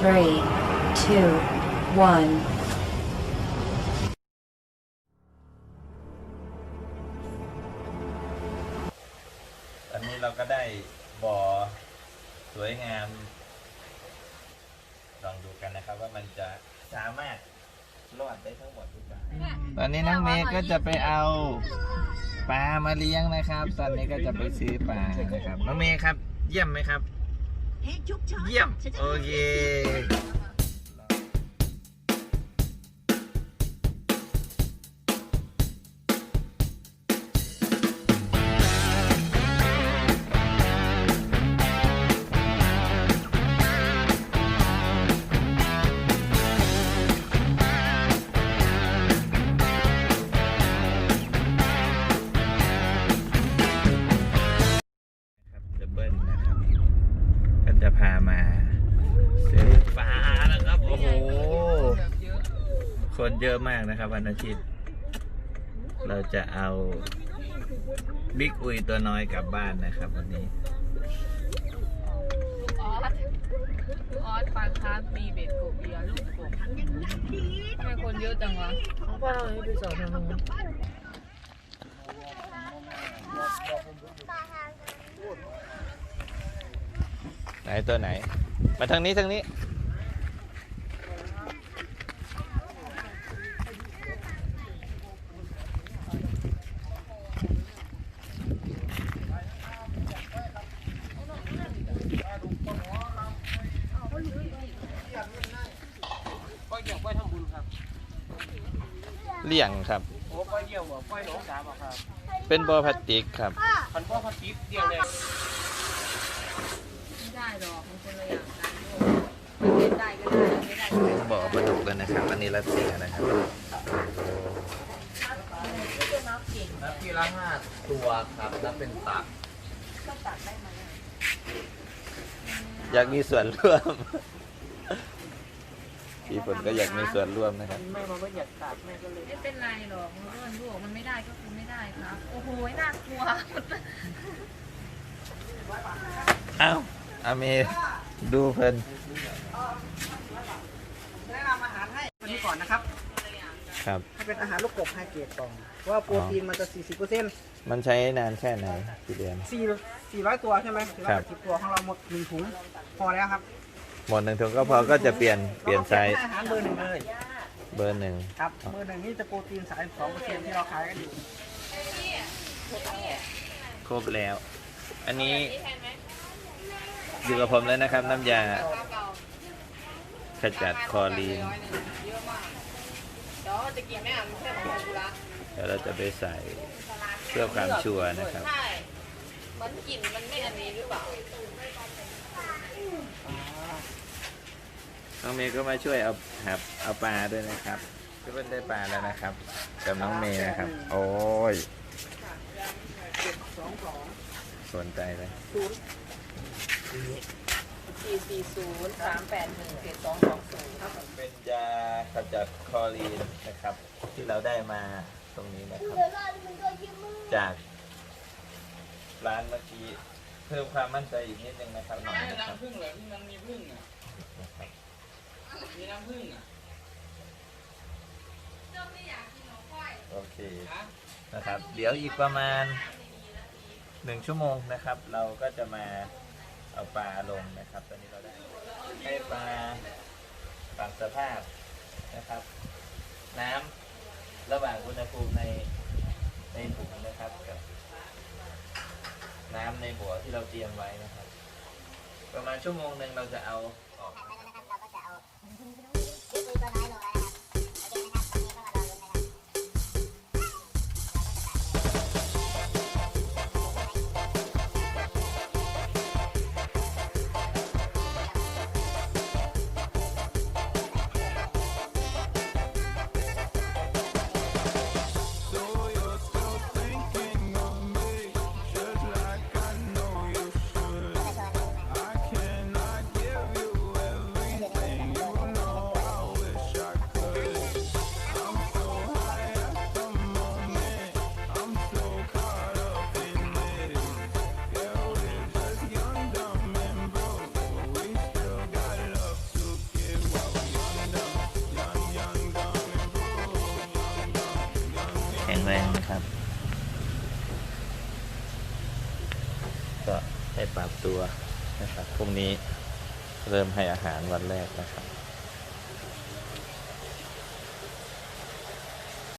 three, two, one. ตอนนี้เราก็ได้บ่อสวยงาม ลองดูกันนะครับว่ามันจะสามารถรอดได้ทั้งหมดหรือเปล่าตอนนี้น้องเมย์ก็จะไปเอาปลามาเลี้ยงนะครับ ตอนนี้ก็จะไปซื้อปลานะครับ น้องเมย์ครับ เยี่ยมไหมครับ เยี่ย คนเยอะมากนะครับวันอาทิตย์ เราจะเอาบิ๊กอุยตัวน้อยกลับบ้านนะครับ วันนี้ออสออสปลาคาร์ฟมีเบ็ดกบเบียร์ลูกกบทำไมคนเยอะจังวะไหนตัวไหน มาทางนี้ทางนี้ ก้อยเดี่ยวก้อยทำบุญครับ เลี่ยงครับ โอ้ก้อยเดี่ยวบ่ก้อยหลงสามอะครับเป็นบอพลาสติกครับพันพ่อพันทิพย์เดี่ยวเลยไม่ได้หรอกมันคนละอย่างกันมันเล่นได้ก็ได้ไม่ได้ก็ไม่ได้ บ่อปลาดุกกันนะครับ อันนี้รัสเซียนะครับนับทีละห้าตัวครับนับเป็นตักอยากมีส่วนร่วม พี่ฝนก็อยากมีส่วนร่วมนะครับ แม่มันก็อยากตักแม่ก็เลยไม่เป็นไรหรอกมันเลื่อนลูกมันไม่ได้ก็คือไม่ได้ครับ โอ้โห น่ากลัวเอ้าอาเมดูเพลินแนะนำอาหารให้วันนี้ก่อนนะครับครับ ให้เป็นอาหารลูกกบไฮเกรดก่อนเพราะว่าโปรตีนมันจะ 40เปอร์เซ็นต์มันใช้นานแค่ไหนกี่เดือน4 400 ตัวใช่ไหมครับ480ตัวของเราหมดหนึ่งถุงพอแล้วครับ หมดหนึ่งถุงก็พอก็จะเปลี่ยนเปลี่ยนไซส์ อาหารเบอร์หนึ่งเลยเบอร์หนึ่งครับเบอร์หนึ่งนี่จะโปรตีน32เปอร์เซ็นต์ที่เราขายกันอยู่ครบแล้ว อันนี้อยู่กับผมแล้วนะครับ น้ำยาขจัดคลอรีนเยอะมากเดี๋ยวจะกินไม่อ่านไม่ใช่ของกูละเดี๋ยวเราจะไปใส่เพื่อความชัวร์นะครับ ใช่มันกลิ่นมันไม่อันนี้หรือเปล่าน้องเมย์ก็มาช่วยเอาหับเอาปลาด้วยนะครับพี่เพิ่นได้ปลาแล้วนะครับกับน้องเมย์นะครับ โอ้ยสนใจเลยสี่สี่ศูนย์สามแปดหนึ่งเจ็ดสองสองศูนย์เป็นยาขจัดคลอรีนนะครับ ที่เราได้มาตรงนี้นะครับ จาก ร้านเมื่อกี้เพิ่มความมั่นใจอีกนิดนึงนะครับหน่อยนะครับน้ำผึ้งเหรอที่มันมีผึ้งอะนะครับมีน้ำผึ้งอะโอเคนะครับ เดี๋ยวอีกประมาณหนึ่งชั่วโมงนะครับ เราก็จะมาเอาปลาลงนะครับ ตอนนี้เราได้ให้ปลาปรับสภาพนะครับ น้ำระหว่างอุณหภูมิในในถุงนะครับกับ น้ำในบ่อที่เราเตรียมไว้นะครับ ประมาณชั่วโมงหนึ่งเราจะเอาออก I cannot give you everything you know. แรงนะครับ ก็ให้ปรับตัวนะครับพรุ่งนี้เริ่มให้อาหารวันแรกนะครับ